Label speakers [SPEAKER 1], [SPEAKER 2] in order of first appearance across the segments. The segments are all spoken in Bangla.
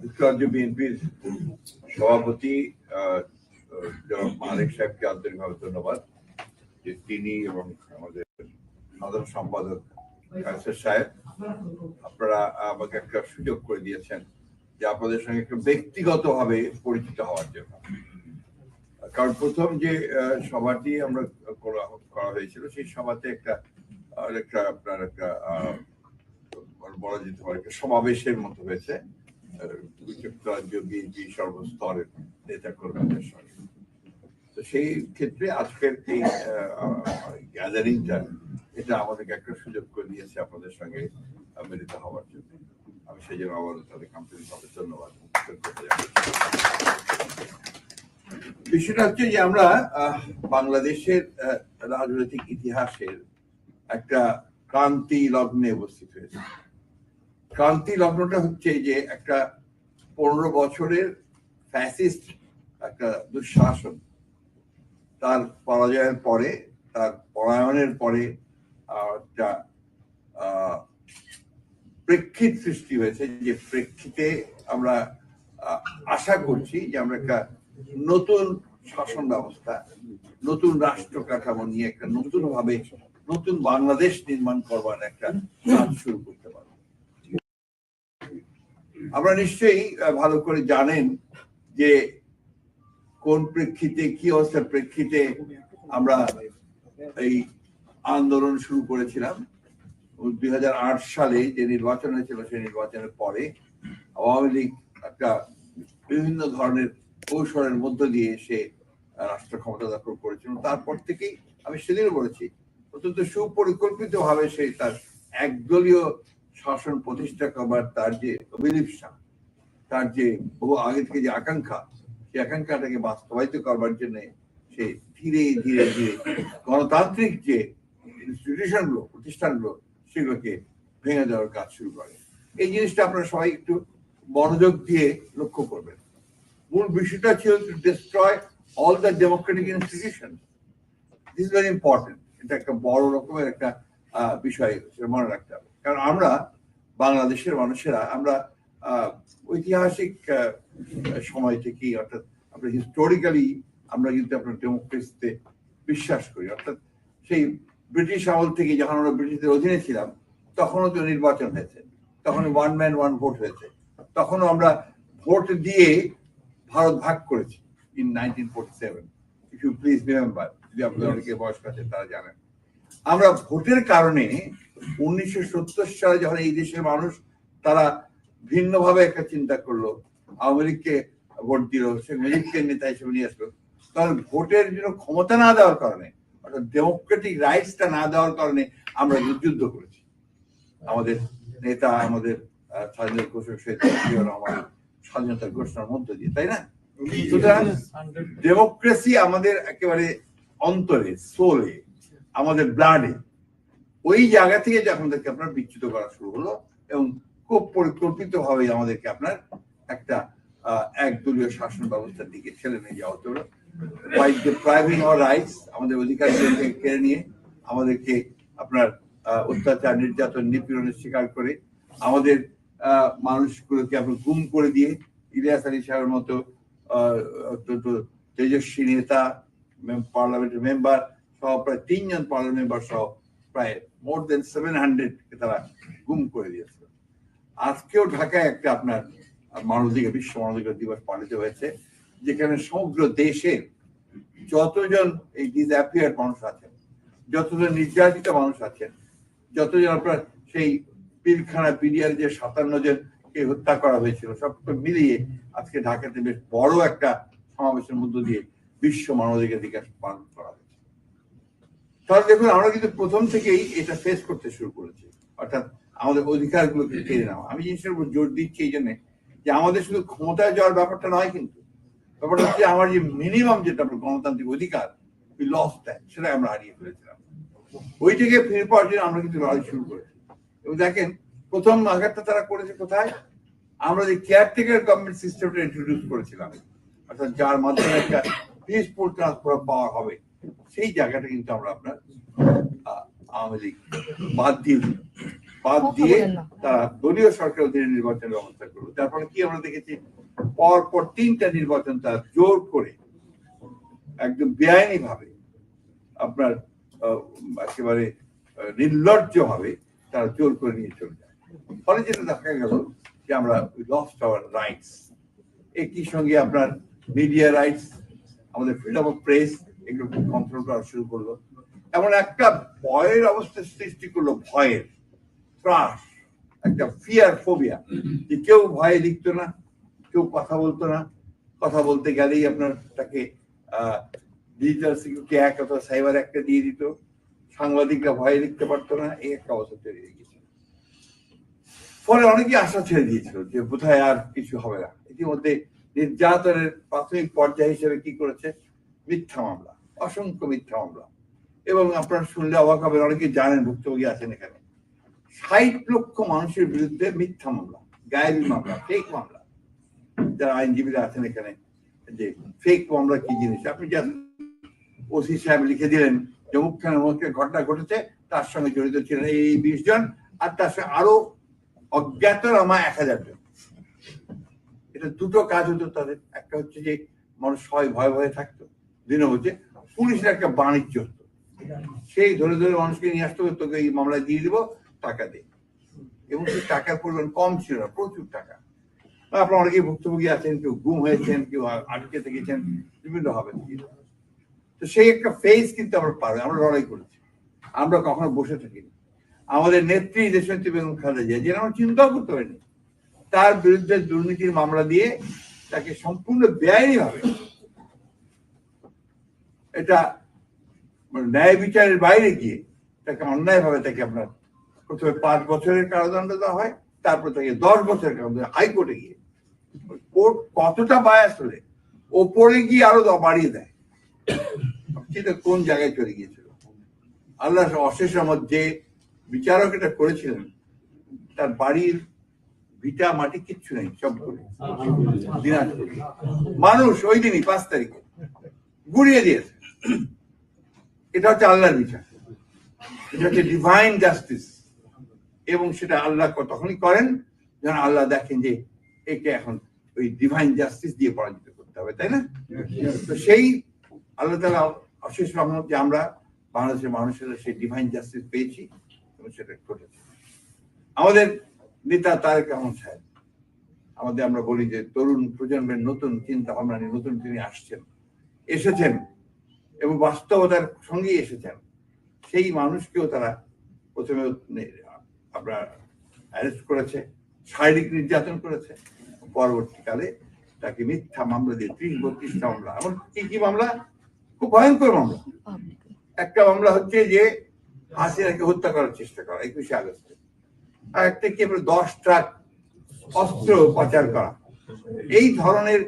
[SPEAKER 1] যুক্তরাজ্য বিএনপির সভাপতি জনাব মালিক সাহেবকে আন্তরিকভাবে ধন্যবাদ যে তিনি এবং আমাদের সাধারণ সম্পাদক কায়সার সাহেব, আপনারা আমাকে একটা সুযোগ করে দিয়েছেন যে আপনাদের সঙ্গে একটু ব্যক্তিগতভাবে পরিচিত হওয়ার জন্য। কারণ প্রথম যে সভাটি আমরা করা হয়েছিল, সেই সভাতে একটা একটা আপনার একটা বলা যেতে পারে একটা সমাবেশের মতো হয়েছে। তো সেই ক্ষেত্রে আজকের এই গ্যাদারিংটা এটা আমাদেরকে একটা সুযোগ করে দিয়েছে আপনাদের সঙ্গে মিলিত হওয়ার জন্য। আমি সেই জন্য আবার তাদের আন্তরিকভাবে ধন্যবাদ বিষয়টা হচ্ছে যে আমরা বাংলাদেশের রাজনৈতিক ইতিহাসের একটা ক্রান্তি লগ্নে উপস্থিত হয়েছে। ক্রান্তি লগ্নটা হচ্ছে যে একটা পনেরো বছরের ফ্যাসিস্ট একটা দুঃশাসন। তার পরাজয়ের পরে, তার পলায়নের পরে একটা প্রেক্ষিত সৃষ্টি হয়েছে যে প্রেক্ষিতে আমরা আশা করছি যে আমরা একটা নতুন শাসন ব্যবস্থা, নতুন রাষ্ট্র কাঠামো নিয়ে একটা নতুন ভাবে নতুন বাংলাদেশ নির্মাণ করবার একটা কাজ শুরু করতে আমরা নিশ্চয়ই ভালো করে জানেন যে কোন প্রেক্ষিতে, কি অবস্থার প্রেক্ষিতে আমরা এই আন্দোলন শুরু করেছিলাম। দুই হাজার আট সালে যে নির্বাচন হয়েছিল, সেই নির্বাচনের পরে আওয়ামী লীগ একটা বিভিন্ন ধরনের কৌশলের মধ্য দিয়ে সে রাষ্ট্র ক্ষমতা দখল করেছিল। তারপর থেকেই আমি সেদিনও বলেছি, অত্যন্ত সুপরিকল্পিত ভাবে সে তার একদলীয় শাসন প্রতিষ্ঠা করবার তার যে অভিলিপসা তার যে বহু আগে থেকে যে আকাঙ্ক্ষা, সেই আকাঙ্ক্ষাটাকে বাস্তবায়িত করবার জন্য সে ধীরে ধীরে ধীরে গণতান্ত্রিক যে ইনস্টিটিউশনগুলো প্রতিষ্ঠানগুলো, সেগুলোকে ভেঙে দেওয়ার কাজ শুরু করে। এই জিনিসটা আপনারা সবাই একটু মনোযোগ দিয়ে লক্ষ্য করবেন। মূল বিষয়টা ছিল to destroy all the democratic institution this very important এটা একটা বড় রকমের একটা বিষয় মনে রাখতে হবে। কারণ আমরা বাংলাদেশের মানুষেরা আমরা ঐতিহাসিক সময় থেকেই অর্থাৎ আমরা হিস্টোরিক্যালি আমরা কিন্তু আপনার ডেমোক্রেসিতে বিশ্বাস করি। অর্থাৎ সেই ব্রিটিশ আমল থেকে যখন আমরা ব্রিটিশদের অধীনে ছিলাম তখনও তো নির্বাচন হয়েছে। তখন ওয়ান ম্যান ওয়ান ভোট হয়েছে। তখনও আমরা ভোট দিয়ে ভারত ভাগ করেছি in nineteen forty seven if you please remember যদি আপনাদের অনেকে বয়স্ক আছে তারা জানেন। আমরা ভোটের কারণে উনিশশো সত্তর সালে যখন এই দেশের মানুষ তারা ভিন্নভাবে একটা চিন্তা করল আওয়ামী লীগকে ভোট দিল শেখ মুজিবকে নেতা হিসেবে নিয়ে আসলো কারণ ভোটের জন্য ক্ষমতা না দেওয়ার কারণে অর্থাৎ ডেমোক্রেটিক রাইটসটা না দেওয়ার কারণে আমরা যুদ্ধ করেছি। আমাদের নেতা আমাদের স্বাধীনতা ঘোষক শহীদ জিয়াউর রহমান স্বাধীনতার ঘোষণার মধ্য দিয়ে তাই না? সুতরাং ডেমোক্রেসি আমাদের একেবারে অন্তরে সোলে আমাদের ব্লাডে ওই জায়গা থেকে যখন আমাদেরকে আপনার বিচ্যুত করা শুরু হলো এবং খুব পরিকল্পিত ভাবে আমাদেরকে আপনার একটা একদলীয় শাসন ব্যবস্থার দিকে ঠেলে নিয়ে যাওয়া হতো। বাই ডিপ্রাইভিং আওয়ার রাইটস আমাদের অধিকারগুলোকে কেড়ে নিয়ে আমাদেরকে আপনার অত্যাচার, নির্যাতন নিপীড়নের শিকার করে আমাদের মানুষগুলোকে আপনার গুম করে দিয়ে ইলিয়াস আলী সাহেবের মতো অত্যন্ত তেজস্বী নেতা পার্লামেন্টের মেম্বার সহ প্রায় তিনজন পার্লামেন্ট মেম্বার সহ প্রায় মোর দেন সেভেন হান্ড্রেড তারা গুম করে দিয়েছিল আজকেও ঢাকায় একটা আপনার মানবাধিকার, বিশ্ব মানবাধিকার দিবস পালিত হয়েছে, যেখানে সমগ্র দেশে যতজন এই ডিসঅ্যাপিয়ার মানুষ আছেন, যতজন নির্যাতিত মানুষ আছেন, যতজন আপনার সেই পিলখানা পিডিয়ার যে সাতান্ন জনকে হত্যা করা হয়েছিল সবকে মিলিয়ে আজকে ঢাকাতে বেশ বড় একটা সমাবেশের মধ্য দিয়ে বিশ্ব মানবাধিকার দিবস পালন করা হয়েছে। তাহলে দেখুন আমরা কিন্তু প্রথম থেকেই এটা ফেস করতে শুরু করেছি। অর্থাৎ আমাদের অধিকারগুলোকে কেড়ে নেওয়া। আমি জিনিসটার উপর জোর দিচ্ছি এই জন্য যে আমাদের শুধু ক্ষমতায় যাওয়ার ব্যাপারটা নয় কিন্তু ব্যাপারটা হচ্ছে আমার যে মিনিমাম যেটা আপনার গণতান্ত্রিক অধিকার ওই লস দেয় সেটা আমরা হারিয়ে ফেলেছিলাম। ওই থেকে ফিরে পাওয়ার জন্য আমরা কিন্তু লড়াই শুরু করেছি। এবং দেখেন প্রথম আঘাতটা তারা করেছে কোথায়? আমরা যে কেয়ারটেকার গভর্নমেন্ট সিস্টেমটা ইন্ট্রোডিউস করেছিলাম অর্থাৎ যার মাধ্যমে একটা পিসফুল ট্রান্সফার পাওয়া হবে। সেই জায়গাটা কিন্তু আমরা আপনার আওয়ামী লীগ বাদ দিয়ে বাদ দিয়ে তারা দলীয় সরকার অধীনে নির্বাচনের ব্যবস্থা করল যার ফলে কি আমরা দেখেছি? পর পর তিনটা নির্বাচন তারা জোর করে একদম বেআইনি ভাবে আপনার একেবারে নির্লজ্জ ভাবে তারা জোর করে নিয়ে চলে যায়। ফলে যেটা দেখা গেল যে আমরা লস্ট আওয়ার রাইটস একই সঙ্গে আপনার মিডিয়া রাইটস আমাদের ফ্রিডম অফ প্রেস এগুলো কন্ট্রোল করা শুরু করল। এমন একটা ভয়ের অবস্থা সৃষ্টি করল, ভয়ের ত্রাস, একটা ফিয়ার ফোবিয়া যে কেউ ভয়ে লিখতো না, কেউ কথা বলতো না। কথা বলতে গেলেই আপনার তাকে ডিজিটাল সিকিউরিটি অ্যাক্ট অথবা সাইবার একটা দিয়ে দিত। সাংবাদিকরা ভয়ে লিখতে পারতো না, এই একটা অবস্থা তৈরি হয়ে গেছে। ফলে অনেকে আশা ছেড়ে দিয়েছিল যে বোধহয় আর কিছু হবে না। ইতিমধ্যে নির্যাতনের প্রাথমিক পর্যায় হিসেবে কি করেছে? মিথ্যা মামলা। অসংখ্য মিথ্যা মামলা। এবং আপনারা শুনলে অবাক হবেন অনেকে জানেন ভুক্তভোগী আছেন এখানে। ষাট লক্ষ মানুষের বিরুদ্ধে মিথ্যা মামলা, গায়েবী মামলা ফেক মামলা। যারা আইনজীবীরা আছেন এখানে, যে ফেক মামলা কি জিনিস? আপনি জানেন, ওসি সাহেব লিখে দিলেন যে মুখ্যানের মধ্যে ঘটনা ঘটেছে, তার সঙ্গে জড়িত ছিলেন এই বিশ জন, আর তার সঙ্গে আরও অজ্ঞাতনামা এক হাজার জন। এটা দুটো কাজ হতো তাদের। একটা হচ্ছে যে মানুষ সবাই ভয়ে ভয়ে থাকতো দিন হচ্ছে পুলিশের একটা বাণিজ্য হতো। সেই ধরে ধরে মানুষকে নিয়ে আসতে হবে, তোকে এই মামলায় দিয়ে দিব, টাকা দে। এবং সেই টাকার পরিমাণ কম ছিল না, প্রচুর টাকা। আপনার অনেকেই ভুক্তভোগী আছেন, কেউ গুম হয়েছেন, কেউ আটকে থেকেছেন, বিভিন্ন হবে। তো সেই একটা ফেজ কিন্তু আমরা পারবে আমরা লড়াই করেছি। আমরা কখনো বসে থাকিনি। আমাদের নেত্রী দেশনেত্রী বেগম খালেদা জিয়া যেটা আমরা চিন্তাও করতে পারিনি, তার বিরুদ্ধে দুর্নীতির মামলা দিয়ে তাকে সম্পূর্ণ বেআইনি ভাবে এটা মানে ন্যায় বিচারের বাইরে গিয়ে তাকে অন্যায় ভাবে তাকে আপনার প্রথমে পাঁচ বছরের কারাদণ্ড দেওয়া হয় তারপর তাকে দশ বছরের কারাদণ্ড হাইকোর্টে গিয়ে। কোর্ট কতটা বায়াস হলে ওপরে গিয়ে আরও বাড়িয়ে দেয়। সেটা কোন জায়গায় চলে গিয়েছিল? আল্লাহ অশেষ রহমত যে বিচারক এটা করেছিলেন তার বাড়ির ভিটা মাটি কিচ্ছু নেই সব করে দিনাজপুর। মানুষ ওই দিনই পাঁচ তারিখে গুড়িয়ে দিয়েছে। এটা হচ্ছে আল্লাহর বিচার। এটা হচ্ছে ডিভাইন জাস্টিস এবং সেটা আল্লাহ তখনই করেন যখন আল্লাহ দেখেন যে একে এখন ওই ডিভাইন জাস্টিস দিয়ে পরাজিত করতে হবে তাই না? তো সেই আল্লাহ তালা অশেষ রহমত যে আমরা বাংলাদেশের মানুষের সেই ডিভাইন জাস্টিস পেয়েছি এবং সেটা ঘটেছে আমাদের নেতা তারেক রহমান সাহেব আমাদের আমরা বলি যে তরুণ প্রজন্মের নতুন চিন্তা ভাবনা নিয়ে নতুন তিনি আসছেন এসেছেন। এবং বাস্তবতার সঙ্গেই এসেছেন। সেই মানুষকেও তারা প্রথমে আপনার অ্যারেস্ট করেছে, শারীরিক নির্যাতন করেছে, পরবর্তীকালে তাকে মিথ্যা মামলা দিয়ে ত্রিশ বত্রিশটা মামলা এমন কি কি মামলা? খুব ভয়ঙ্কর মামলা। একটা মামলা হচ্ছে যে হাসিনাকে হত্যা করার চেষ্টা করা, একুশে আগস্টে। আর একটা কি দশ ট্রাক অস্ত্র পাচার করা। এই ধরনের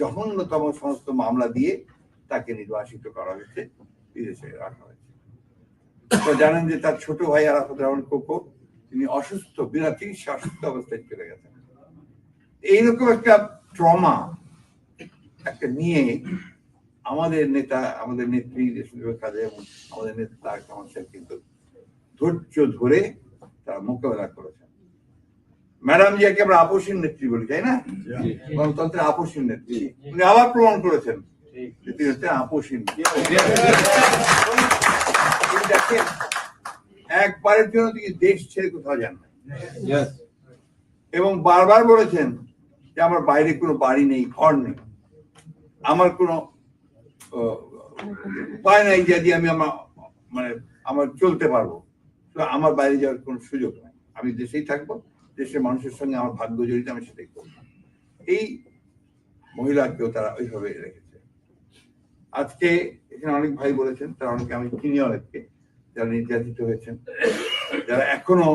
[SPEAKER 1] জঘন্যতম সমস্ত মামলা দিয়ে তাকে নির্বাসিত করা হয়েছে বিদেশে রাখা হয়েছে। তো জানেন যে তার ছোট ভাই আরাফাত রহমান কোকো তিনি অসুস্থ বিনা চিকিৎসা অসুস্থ অবস্থায় চলে গেছেন। এইরকম একটা ট্রমা একটা নিয়ে আমাদের নেতা আমাদের নেত্রী কাজে আমাদের নেতা তারেক রহমান সাহেব কিন্তু ধৈর্য ধরে তারা মোকাবেলা করেছেন। ম্যাডাম জিয়াকে আমরা আপসীন নেত্রী বলি তাই না? গণতন্ত্রের আপসীন নেত্রী। উনি আবার প্রমাণ করেছেন। তিনি দেখেন একবারের জন্য তিনি দেশ ছেড়ে কোথাও যান না। এবং বারবার বলেছেন যে আমার বাইরে কোনো বাড়ি নেই ঘর নেই। আমার কোনো উপায় নাই যদি আমি আমার মানে আমার চলতে পারব। আমার বাইরে যাওয়ার কোনো সুযোগ নাই। আমি দেশেই থাকব দেশের মানুষের সঙ্গে আমার ভাগ্য জড়িত আমি সেটাই করব। এই মহিলাকেও তারা ওইভাবে রেখেছে। আজকে এখানে অনেক ভাই বলেছেন, তারা অনেকে আমি চিনি অনেককে, যারা নির্যাতিত হয়েছেন। যারা এখনও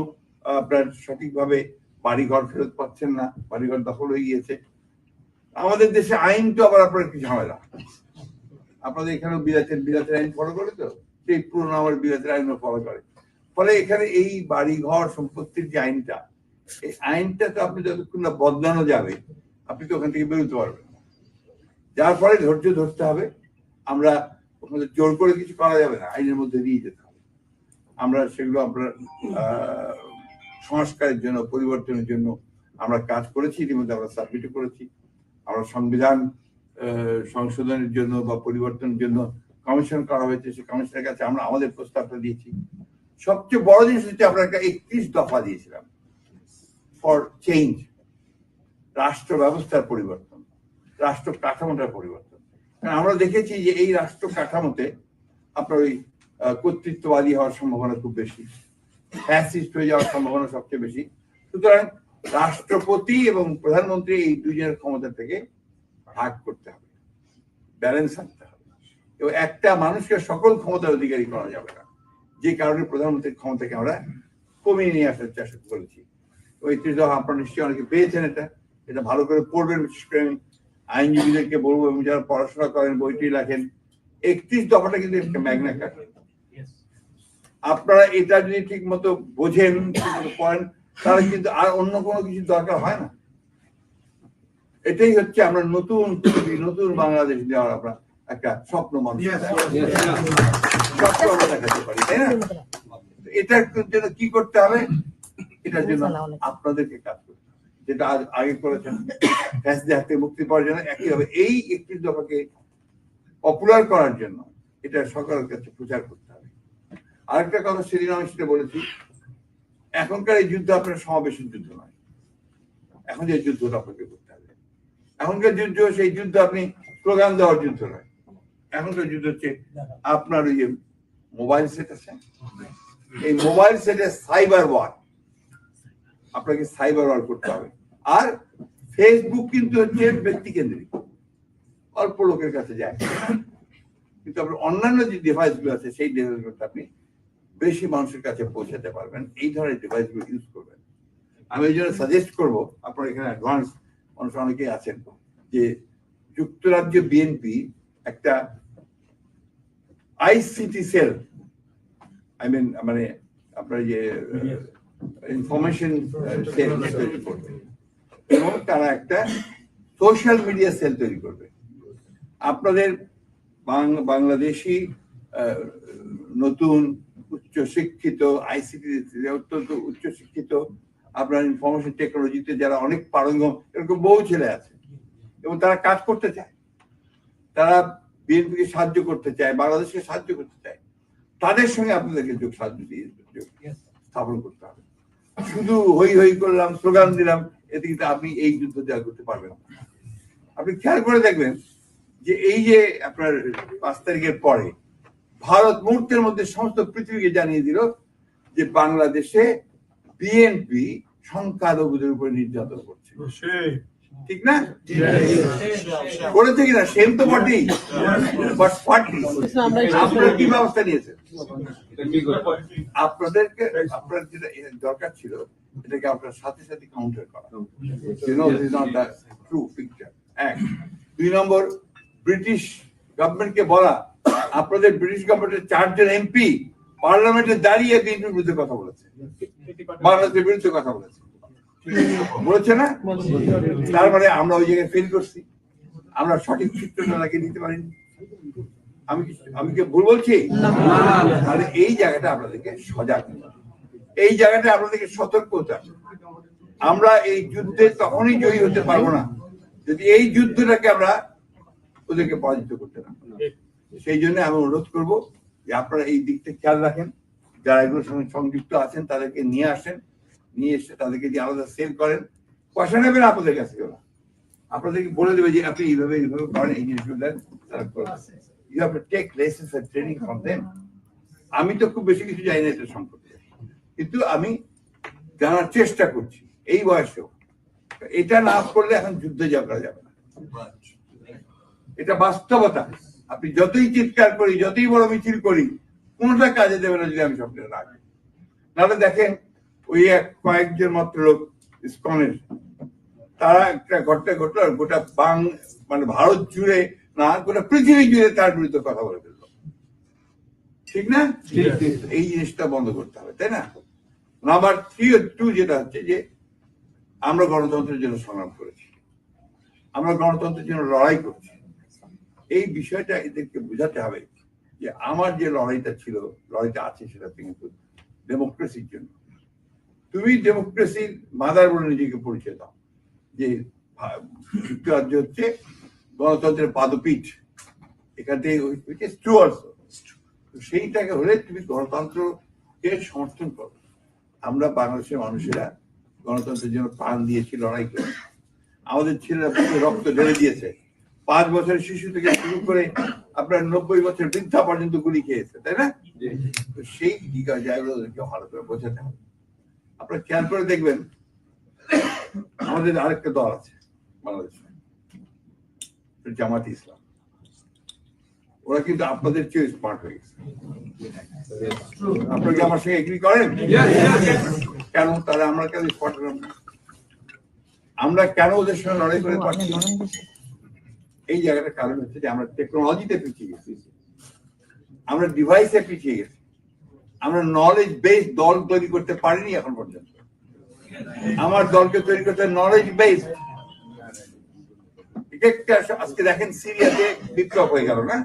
[SPEAKER 1] আপনার সঠিকভাবে বাড়িঘর ফেরত পাচ্ছেন না, বাড়িঘর দখল হয়ে গিয়েছে। আমাদের দেশে আইন তো আবার আপনার কি ঝামেলা। আপনাদের এখানেও বিরাটের বিরাটের আইন ফলো করে তো? সেই পুরোনো আমার বিরাটের আইনও ফলো করে। ফলে এখানে এই বাড়ি ঘর সম্পত্তির যে আইনটা, এই আইনটা তো আপনি যতক্ষণ না বদলানো যাবে, আপনি তো ওখান থেকে বেরোতে পারবেন। যার ফলে ধৈর্য ধরতে হবে। আমরা জোর করে কিছু করা যাবে না, আইনের মধ্যে দিয়ে যেতে হবে। আমরা সেগুলো আমরা সংস্কারের জন্য, পরিবর্তনের জন্য আমরা কাজ করেছি, ইতিমধ্যে আমরা সাবমিট করেছি। আমরা সংবিধান সংশোধনের জন্য বা পরিবর্তনের জন্য কমিশন করা হয়েছে, সেই কমিশনের কাছে আমরা আমাদের প্রস্তাবটা দিয়েছি। সবচেয়ে বড় জিনিস হচ্ছে আমরা একটা একত্রিশ দফা দিয়েছিলাম ফর চেঞ্জ রাষ্ট্র ব্যবস্থার পরিবর্তন, রাষ্ট্র কাঠামোটার পরিবর্তন। আমরা দেখেছি যে এই রাষ্ট্র কাঠামোতে আপনার ওই কর্তৃত্ববাদী হওয়ার সম্ভাবনা খুব বেশি ফ্যাসিস্ট হয়ে যাওয়ার সম্ভাবনা সবচেয়ে বেশি। সুতরাং রাষ্ট্রপতি এবং প্রধানমন্ত্রী এই দুজনের ক্ষমতা থেকে ভাগ করতে হবে ব্যালেন্স আনতে হবে। এবং একটা মানুষকে সকল ক্ষমতার অধিকারী করা যাবে না, যে কারণে প্রধানমন্ত্রীর ক্ষমতাকে আমরা কমিয়ে নিয়ে আসার চেষ্টা করেছি। ওই ত্রিশ আপনারা নিশ্চয়ই অনেকে পেয়েছেন এটা এটা ভালো করে পড়বেন, বিশেষ করে আমি আইনজীবীদেরকে বলব এবং যারা পড়াশোনা করেন বইটি লেখেন একত্রিশ দফাটা কিন্তু একটা ম্যাগনা কাটা আপনারা এটা যদি ঠিক মতো বোঝেন পড়েন তাহলে কিন্তু আর অন্য কোনো কিছু দরকার হয় না। এটাই হচ্ছে আমরা নতুন নতুন বাংলাদেশ দেওয়ার আমরা একটা স্বপ্ন মানুষ স্বপ্ন আমরা দেখাতে পারি তাই না? এটার জন্য কি করতে হবে? এটার জন্য আপনাদেরকে কাজ করতে হবে। যেটা আজ আগে করেছেন ফ্যাসলি হাতে মুক্তি পাওয়ার জন্য একইভাবে এই একটি দফাকে পপুলার করার জন্য এটা সরকারের কাছে প্রচার করতে হবে। আরেকটা কথা সেদিন আমি সেটা বলেছি, এখনকার এই যুদ্ধ আপনার সমাবেশের যুদ্ধ নয়। এখন যে যুদ্ধটা আপনাকে করতে হবে। এখনকার যুদ্ধ সেই যুদ্ধ আপনি স্লোগান দেওয়ার যুদ্ধ নয়। এখনকার যুদ্ধ হচ্ছে আপনার ওই যে মোবাইল সেট আছে, এই মোবাইল সেটে সাইবার ওয়ার আপনাকে সাইবার ওয়ার করতে হবে। আর ফেসবুক কিন্তু হচ্ছে ব্যক্তি কেন্দ্রিক। অল্প লোকের কাছে যায়। কিন্তু আপনার অন্যান্য যে ডিভাইসগুলো আছে সেই ডিভাইসগুলো আপনি বেশি মানুষের কাছে পৌঁছাতে পারবেন। এই ধরনের ডিভাইসগুলো ইউজ করবেন। আমি এই জন্য সাজেস্ট করব আপনার এখানে অ্যাডভান্স মানুষ অনেকেই আছেন যে যুক্তরাজ্য বিএনপি একটা আইসিটি সেল আই মিন মানে আপনার যে ইনফরমেশন সেল করবে। এবং তারা একটা সোশ্যাল মিডিয়া সেল তৈরি করবে। আপনাদের বাং- বাংলাদেশি নতুন উচ্চ শিক্ষিত আইসিটি অত্যন্ত উচ্চ শিক্ষিত আপনার ইনফরমেশন টেকনোলজিতে যারা অনেক পারঙ্গম এরকম বহু ছেলে আছে। এবং তারা কাজ করতে চায়। তারা বিএনপিকে সাহায্য করতে চায় বাংলাদেশকে সাহায্য করতে চায়। তাদের সঙ্গে আপনাদেরকে যোগ সাহায্য দিয়ে স্থাপন করতে হবে। শুধু হই হই করলাম স্লোগান দিলাম এতে কিন্তু আপনি এই যুদ্ধ জয় করতে পারবেন আপনি খেয়াল করে দেখবেন যে এই যে আপনার পাঁচ তারিখের পরে ভারত মুহূর্তের মধ্যে সমস্ত পৃথিবীকে জানিয়ে দিল যে বাংলাদেশে বিএনপি সংখ্যালঘুদের উপরে নির্যাতন করছে। ঠিক না? করেছে কিনা সেম তো বটেই বাট পার্টি আপনারা কি ব্যবস্থা নিয়েছেন? আপনাদেরকে আপনার যেটা দরকার ছিল এটাকে আপনার সাথে সাথে কাউন্টার করা। True picture. এক দুই নম্বর ব্রিটিশ গভর্নমেন্টকে বলা আপনাদের ব্রিটিশ গভর্নমেন্টের চারজন এমপি পার্লামেন্টে দাঁড়িয়ে বিএনপির বিরুদ্ধে কথা বলেছে। বাংলাদেশের বিরুদ্ধে কথা বলেছে। বলেছে না? তার মানে আমরা ওই জায়গায় ফেল করছি। আমরা সঠিক চিত্রটা তাকে দিতে পারিনি। আমি আমি কি ভুল বলছি? তাহলে এই জায়গাটা আপনাদেরকে সজাগ এই জায়গাটা আপনাদেরকে সতর্ক হতে হবে। আমরা এই যুদ্ধে তখনই জয়ী হতে পারব না যদি এই যুদ্ধটাকে আমরা ওদেরকে পরাজিত করতে না সেই জন্য আমি অনুরোধ করব যে আপনারা এই দিকটা খেয়াল রাখেন। যারা এগুলোর সঙ্গে সংযুক্ত আছেন তাদেরকে নিয়ে আসেন। নিয়ে এসে তাদেরকে দিয়ে আলাদা সেল করেন। পয়সা নেবেন আপনাদের কাছে না। আপনাদেরকে বলে দেবে যে আপনি এইভাবে এইভাবে করেন এই জিনিসগুলো দেন তারা করবে you have to take lessons and training from them আমি তো খুব বেশি কিছু জানি না এটা সম্পর্কে। কিন্তু আমি জানার চেষ্টা করছি এই বয়সেও। এটা না করলে এখন যুদ্ধ জয় করা যাবে না। এটা বাস্তবতা। আপনি যতই চিৎকার করি যতই বড় মিছিল করি কোনটা কাজে দেবে না যদি আমি সবটা রাখি। নাহলে দেখেন ওই এক কয়েকজন মাত্র লোক ইসকনের তারা একটা ঘটনা ঘটলো আর গোটা বাং মানে ভারত জুড়ে না গোটা পৃথিবী জুড়ে তার বিরুদ্ধে কথা বলে ফেলল। ঠিক না? এই জিনিসটা বন্ধ করতে হবে তাই না? নাম্বার থ্রি টু যেটা হচ্ছে যে আমরা গণতন্ত্রের জন্য সংগ্রাম করেছি। আমরা গণতন্ত্রের জন্য লড়াই করছি। এই বিষয়টা এদেরকে বোঝাতে হবে যে আমার যে লড়াইটা ছিল লড়াইটা আছে সেটা কিন্তু ডেমোক্রেসির জন্য। তুমি ডেমোক্রেসির মাদার বলে নিজেকে পরিচয় দাও। যে যুক্তরাজ্য হচ্ছে গণতন্ত্রের পাদপীঠ। এখান অলসো সেইটাকে হলে তুমি গণতন্ত্রকে সমর্থন করো। আমরা বাংলাদেশের মানুষেরা গণতন্ত্রের জন্য প্রাণ দিয়েছি, লড়াই করে আমাদের ছেলেরা রক্ত ঢেলে দিয়েছে। পাঁচ বছরের শিশু থেকে শুরু করে আপনার নব্বই বছর বৃদ্ধা পর্যন্ত গুলি খেয়েছে, তাই না? সেই জায়গাগুলো ভালো করে বোঝাতে হবে। আপনারা খেয়াল করে দেখবেন আমাদের আরেকটা দল আছে বাংলাদেশে জামাত ইসলাম। ওরা কিন্তু আপনাদের চেয়ে স্মার্ট হয়ে গেছে। আপনারা কি আমার সঙ্গে এগ্রি করেন? কেন তারা আমরা কেন স্মার্ট হলাম আমরা কেন ওদের সঙ্গে লড়াই করে পারছি এই জায়গাটার কারণ হচ্ছে যে আমরা টেকনোলজিতে পিছিয়ে গেছি। আমরা ডিভাইসে পিছিয়ে গেছি। আমরা নলেজ বেস দল তৈরি করতে পারিনি এখন পর্যন্ত। আমার দলকে তৈরি করতে নলেজ বেস আজকে দেখেন সিরিয়াতে বিপ্লব হয়ে গেল না?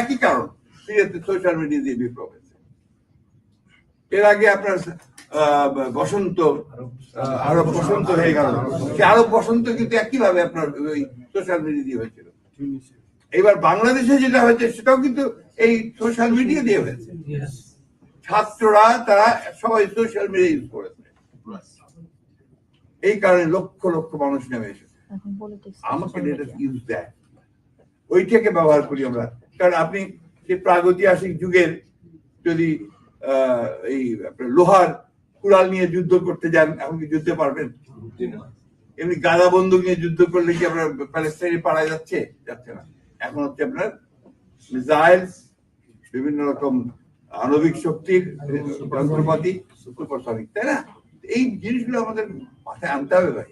[SPEAKER 1] একই কারণ সিরিয়াতে সোশ্যাল মিডিয়া দিয়ে বিপ্লব হয়েছে। এর আগে আপনার বসন্ত আরব বসন্ত হয়ে গেল। সে আরব বসন্ত কিন্তু একইভাবে আপনার ওই সোশ্যাল মিডিয়া দিয়ে হয়েছিল। এবার বাংলাদেশে যেটা হয়েছে সেটাও কিন্তু এই সোশ্যাল মিডিয়া দিয়ে হয়েছে। ছাত্ররা তারা সবাই সোশ্যাল মিডিয়া ইউজ করেছে। এই কারণে লক্ষ লক্ষ মানুষ নেমে এসেছে। আমাকে এটা ইউজ দেয়। ওইটাকে ব্যবহার করি আমরা। কারণ আপনি সেই প্রাগৈতিহাসিক যুগের যদি এই লোহার কুড়াল নিয়ে যুদ্ধ করতে যান এখন কি যুদ্ধে পারবেন? এমনি গাদা বন্দুক নিয়ে যুদ্ধ করলে কি আপনার প্যালেস্টাইনে পারা যাচ্ছে? যাচ্ছে না। এখন হচ্ছে আপনার মিসাইলস বিভিন্ন রকম আণবিক শক্তির যন্ত্রপাতি সুপারসনিক তাই না? এই জিনিসগুলো আমাদের মাথায় আনতে হবে ভাই।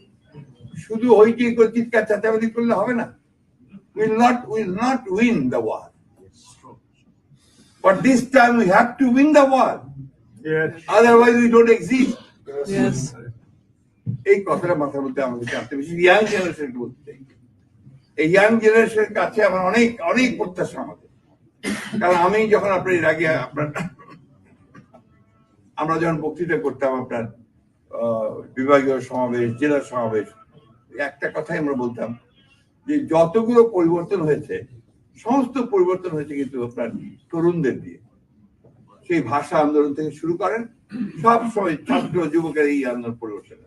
[SPEAKER 1] শুধু হইচই করে চিৎকার চাচাবাদি করলে হবে না। Will not will not win the war But this time we have to win the war. Otherwise we don't exist.
[SPEAKER 2] Yes.
[SPEAKER 1] এই কথাটা মাথার মধ্যে আমাদের জানতে বেশি ইয়াং জেনারেশন বলতে। চাই। এই ইয়াং জেনারেশনের কাছে আমার অনেক অনেক প্রত্যাশা আমাদের। কারণ আমি যখন আপনার এর আগে আপনার আমরা যখন বক্তৃতা করতাম আপনার বিভাগীয় সমাবেশ, জেলা সমাবেশ, একটা কথাই আমরা বলতাম যে যতগুলো পরিবর্তন হয়েছে, সমস্ত পরিবর্তন হয়েছে কিন্তু আপনার তরুণদের দিয়ে। সেই ভাষা আন্দোলন থেকে শুরু করেন, সব সময় ছাত্র যুবকের এই আন্দোলন পরিবর্তন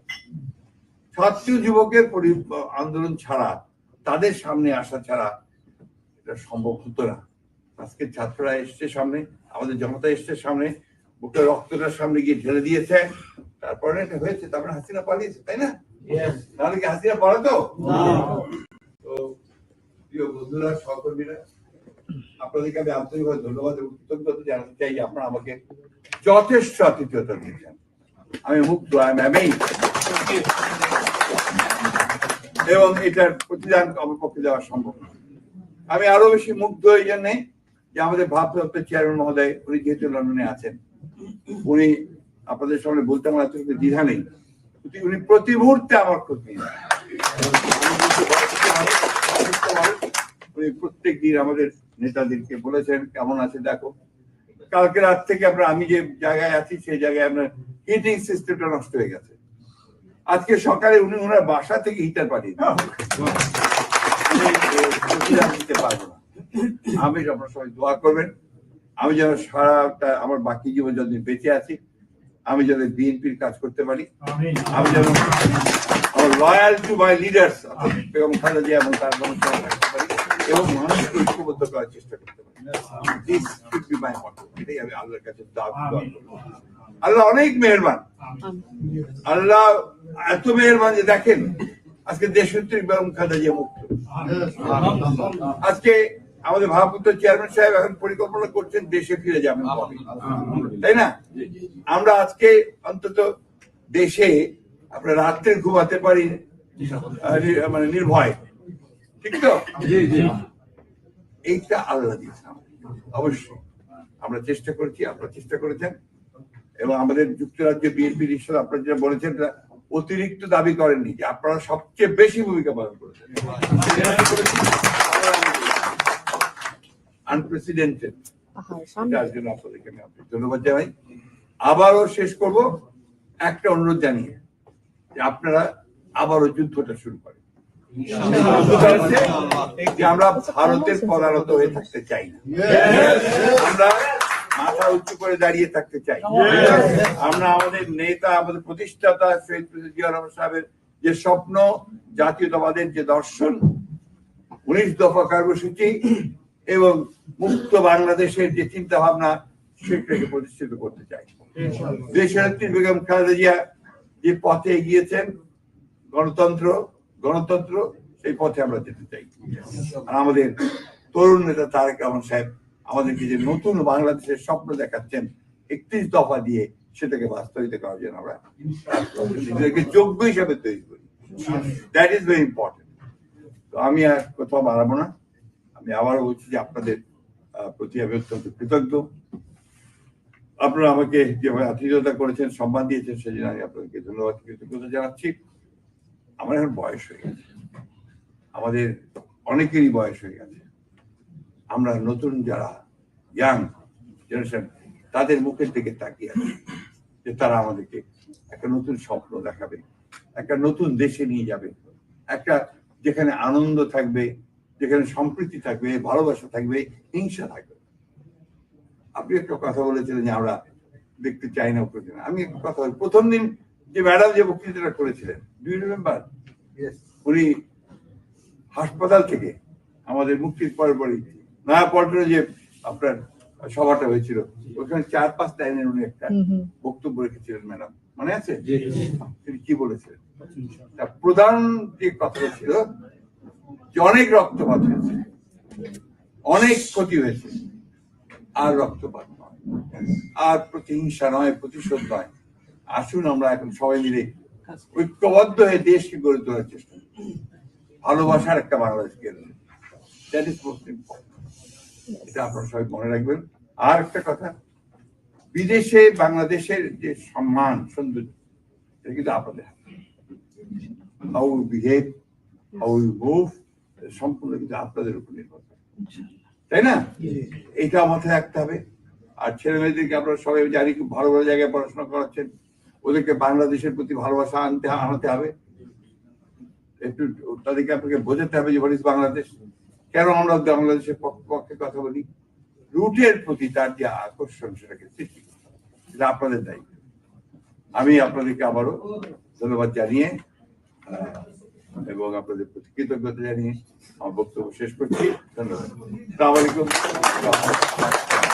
[SPEAKER 1] ছাত্র যুবকের আন্দোলন ছাড়া, তাদের সামনে আসা ছাড়া এটা সম্ভব হতো না। আজকে ছাত্ররা এসছে সামনে আমাদের জনতা এসছে সামনে বুকের রক্তটা সামনে গিয়ে ঢেলে দিয়েছে। তারপরে এটা হয়েছে তারপরে হাসিনা পালিয়েছে তাই না? তাহলে কি হাসিনা পালাতো? তো প্রিয় বন্ধুরা সহকর্মীরা আপনাদেরকে আমি আন্তরিকভাবে ধন্যবাদ এবং কৃতজ্ঞতা জানাতে চাই যে আপনারা আমাকে যথেষ্ট আতিথ্যতা দিয়েছেন। আমি মুক্ত আই এম এবং এটার প্রতিদান আমার পক্ষে দেওয়া সম্ভব। আমি আরও বেশি মুগ্ধ এই জন্যে যে আমাদের ভারপ্রাপ্ত চেয়ারম্যান মহোদয় উনি যেহেতু লন্ডনে আছেন উনি আপনাদের সামনে বলতে আমার এত দ্বিধা নেই উনি- প্রতি মুহূর্তে আমার নেন। উনি প্রত্যেক দিন আমাদের নেতাদেরকে বলেছেন কেমন আছে দেখো। কালকে রাত থেকে আমরা আমি যে জায়গায় আছি সেই জায়গায় আপনার হিটিং সিস্টেমটা নষ্ট হয়ে গেছে। আজকে সকালে উনি ওনার বাসা থেকে হিটার পাঠিয়ে প্রতিদান দিতে পারব না। আমি আপনার সবাই দোয়া করবেন। আমি যেন সারাটা আমার বাকি জীবন যতদিন বেঁচে আছি। আমি যেন বিএনপির কাজ করতে পারি। আমি যেন আমার loyal to my leaders Begum Khaleda Zia এবং তার এবং মানুষকে ঐক্যবদ্ধ করার চেষ্টা করতে পারি. এটাই আমি আল্লাহর কাছে। আল্লাহ অনেক মেহেরবান। আল্লাহ এত মেহেরবান যে দেখেন আজকে দেশত্রী বেগম খালেদা জিয়া মুক্ত। আজকে আমাদের ভারপ্রাপ্ত চেয়ারম্যান সাহেব এখন পরিকল্পনা করছেন দেশে ফিরে যাবেন তাই না? আমরা আজকে অন্তত দেশে আমরা রাত্রে ঘুমাতে পারি মানে নির্ভয়। ঠিক তো? এইটা আল্লাহ দিয়েছে। অবশ্যই। আমরা চেষ্টা করেছি আপনারা চেষ্টা করেছেন। এবং আমাদের যুক্তরাজ্য বিএনপি হিসেবে আপনারা যেটা বলেছেন অতিরিক্ত দাবি করেননি যে আপনারা সবচেয়ে বেশি ভূমিকা পালন করেছেন। আনপ্রেসিডেন্টেড আপনাদেরকে আমি ধন্যবাদ জানাই। আবারও শেষ করব একটা অনুরোধ জানিয়ে যে আপনারা আবারও যুদ্ধটা শুরু করেন। যে আমরা ভারতের পদানত হয়ে থাকতে চাই না। আমরা মাথা উঁচু করে দাঁড়িয়ে থাকতে চাই আমরা আমাদের নেতা আমাদের প্রতিষ্ঠাতা শহীদ জিয়া রহমান সাহেবের যে স্বপ্ন জাতীয়তাবাদের যে দর্শন উনিশ দফা কর্মসূচি এবং মুক্ত বাংলাদেশের যে চিন্তা ভাবনা সেটাকে প্রতিষ্ঠিত করতে চাই। দেশনেত্রী বেগম খালেদা জিয়া যে পথে এগিয়েছেন গণতন্ত্র গণতন্ত্র সেই পথে আমরা যেতে চাই। আর আমাদের তরুণ নেতা তারেক রহমান সাহেব আমাদেরকে যে নতুন বাংলাদেশের স্বপ্ন দেখাচ্ছেন একত্রিশ দফা দিয়ে সেটাকে বাস্তবিত করার জন্য আমরা নিজেদেরকে যোগ্য হিসাবে তৈরি করি। দ্যাট ইজ ভেরি ইম্পর্টেন্ট তো আমি আর কোথাও বাড়াবো না। আমি আবারও বলছি যে আপনাদের প্রতি আমি অত্যন্ত কৃতজ্ঞ। আপনারা আমাকে যেভাবে আতিথ্যতা করেছেন, সম্মান দিয়েছেন, সেজন্য আমি আপনাদেরকে ধন্যবাদ কৃতজ্ঞতা জানাচ্ছি। আমার এখন বয়স হয়ে গেছে। আমাদের অনেকেরই বয়স হয়ে গেছে। আমরা নতুন যারা ইয়াং জেনারেশন তাদের মুখের দিকে তাকিয়ে আছি যে তারা আমাদেরকে একটা নতুন স্বপ্ন দেখাবে, একটা নতুন দেশে নিয়ে যাবে, একটা যেখানে আনন্দ থাকবে যেখানে সম্প্রীতি থাকবে ভালোবাসা থাকবে হিংসা থাকবে। আপনি একটা কথা বলেছিলেন যে আমরা দেখতে চাই না প্রতি আমি একটা কথা বলি। প্রথম দিন যে ম্যাডাম যে বক্তৃতাটা করেছিলেন দুই রিমেম্বার উনি হাসপাতাল থেকে আমাদের মুক্তির পরে পরই নয়া পল্টনে যে আপনার সভাটা হয়েছিল ওখানে চার পাঁচ লাইনের উনি একটা বক্তব্য রেখেছিলেন ম্যাডাম। মনে আছে? তিনি কি বলেছিলেন? প্রধান যে কথাটা ছিল যে অনেক রক্তপাত হয়েছে। অনেক ক্ষতি হয়েছে। আর রক্তপাত নয়। আর প্রতিহিংসা নয়, প্রতিশোধ নয়। আসুন আমরা এখন সবাই মিলে ঐক্যবদ্ধ হয়ে দেশকে গড়ে তোলার চেষ্টা। ভালোবাসার একটা বাংলাদেশ এটা আপনারা সবাই মনে রাখবেন। আর একটা কথা, বিদেশে বাংলাদেশের যে সম্মান, সৌন্দর্য, এটা কিন্তু আপনাদের হাউ বিহেভ হাউ মুভ সম্পূর্ণ কিন্তু আপনাদের উপর নির্ভর করে। তাই না? এটা মাথায় রাখতে হবে। আর ছেলে মেয়েদেরকে আপনারা সবাই জানি খুব ভালো ভালো জায়গায় পড়াশোনা করাচ্ছেন। ওদেরকে বাংলাদেশের প্রতি ভালোবাসা আনতে আনাতে হবে। একটু তাদেরকে আপনাকে বোঝাতে হবে যে ইজ বাংলাদেশ কেন আমরা বাংলাদেশের পক্ষ- পক্ষে কথা বলি? রুটের প্রতি তার যে আকর্ষণ সেটাকে সৃষ্টি। এটা আপনাদের দায়িত্ব। আমি আপনাদেরকে আবারও ধন্যবাদ জানিয়ে আহ, এবং আপনাদের প্রতি কৃতজ্ঞতা জানিয়ে আমার বক্তব্য